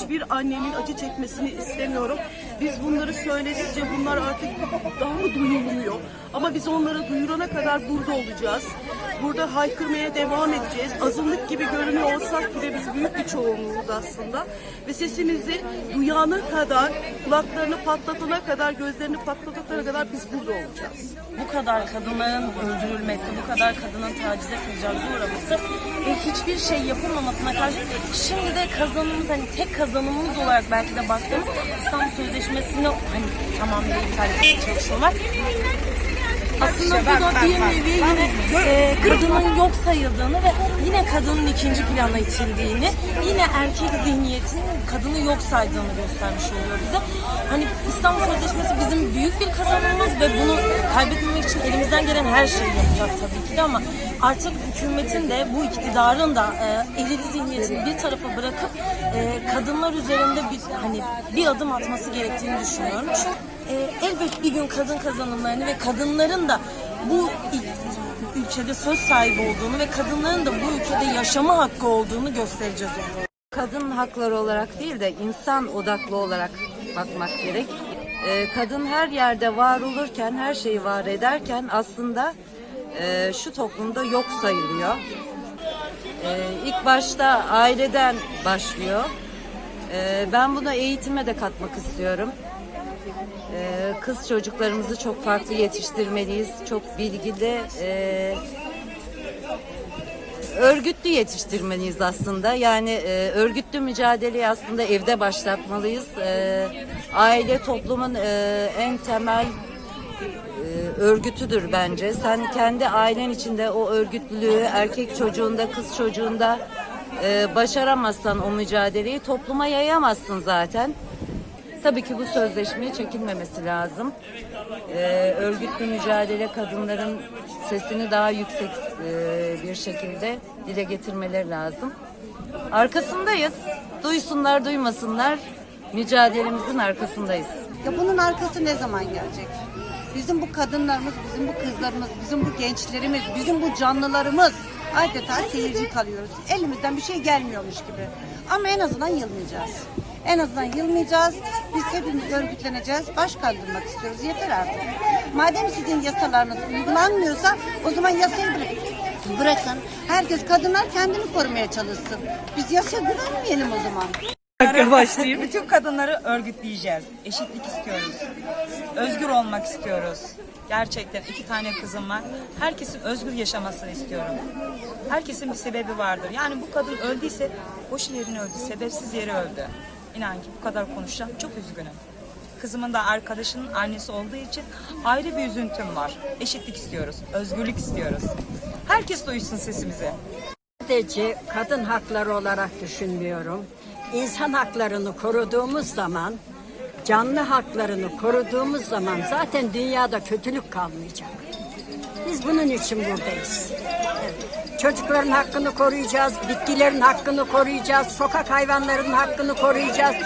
hiçbir annenin acı çekmesini istemiyorum. Biz bunları söyledikçe bunlar artık daha mı duyulmuyor? Ama biz onları duyurana kadar burada olacağız. Burada haykırmaya devam edeceğiz. Azınlık gibi görünüyor olsak bile biz büyük bir çoğunluğuz aslında. Ve sesimizi duyana kadar, kulaklarını patlatana kadar, gözlerini patlatana kadar biz burada olacağız. bu kadar kadınların öldürülmesi, bu kadar kadının tacize tecavüze uğraması hiçbir şey yapılmamasına karşı şimdi de kazanımız hani tek kazanımımız olarak belki de baktığımız İstanbul Sözleşmesi'ni hani etmeye çalışıyorlar. Aslında bu da bir nevi yine e, kadının yok sayıldığını ve yine kadının ikinci plana itildiğini, yine erkek zihniyetinin kadını yok saydığını göstermiş oluyor bize. Hani İstanbul Sözleşmesi bizim büyük bir kazanımımız ve bunu kaybetmemek için elimizden gelen her şeyi yapacağız tabii ki de ama artık hükümetin de bu iktidarın da e, erili zihniyetini bir tarafa bırakıp e, kadınlar üzerinde bir hani bir adım atması gerektiğini düşünüyorum. Çünkü e, elbet bir gün kadın kazanımlarını ve kadınların da bu ülkede söz sahibi olduğunu ve kadınların da bu ülkede yaşama hakkı olduğunu göstereceğiz onlara. kadın hakları olarak değil de insan odaklı olarak bakmak gerek. Ee, kadın her yerde var olurken, her şeyi var ederken aslında e, şu toplumda yok sayılıyor. Ee, ilk başta aileden başlıyor. Ee, ben bunu eğitime de katmak istiyorum. Ee, kız çocuklarımızı çok farklı yetiştirmeliyiz. Çok bilgili, e, örgütlü yetiştirmeliyiz aslında. Yani e, örgütlü mücadeleyi aslında evde başlatmalıyız. E, aile toplumun e, en temel örgütüdür bence. Sen kendi ailen içinde o örgütlülüğü erkek çocuğunda, kız çocuğunda e, başaramazsan o mücadeleyi topluma yayamazsın zaten. Tabii ki bu sözleşmeye çekilmemesi lazım. Ee, örgütlü mücadele kadınların sesini daha yüksek e, bir şekilde dile getirmeleri lazım. Arkasındayız. Duysunlar, duymasınlar. Mücadelemizin arkasındayız. Ya bunun arkası ne zaman gelecek? Bizim bu kadınlarımız, bizim bu kızlarımız, bizim bu gençlerimiz, bizim bu canlılarımız adeta seyirci kalıyoruz. Elimizden bir şey gelmiyormuş gibi. Ama en azından yılmayacağız. En azından yılmayacağız. Biz hepimiz örgütleneceğiz. Baş kaldırmak istiyoruz. Yeter artık. Madem sizin yasalarınız uygulanmıyorsa o zaman yasayı bırakın. Bırakın. Herkes kadınlar kendini korumaya çalışsın. Biz yasaya güvenmeyelim o zaman. Bütün kadınları örgütleyeceğiz. Eşitlik istiyoruz. Özgür olmak istiyoruz. Gerçekten iki tane kızım var. Herkesin özgür yaşamasını istiyorum. Herkesin bir sebebi vardır. Yani bu kadın öldüyse boş yerine öldü. Sebepsiz yere öldü. İnan ki bu kadar konuşacağım. Çok üzgünüm. Kızımın da arkadaşının annesi olduğu için ayrı bir üzüntüm var. Eşitlik istiyoruz. Özgürlük istiyoruz. Herkes duysun sesimizi. sadece kadın hakları olarak düşünmüyorum. İnsan haklarını koruduğumuz zaman, canlı haklarını koruduğumuz zaman zaten dünyada kötülük kalmayacak. Biz bunun için buradayız. Çocukların hakkını koruyacağız, bitkilerin hakkını koruyacağız, sokak hayvanlarının hakkını koruyacağız.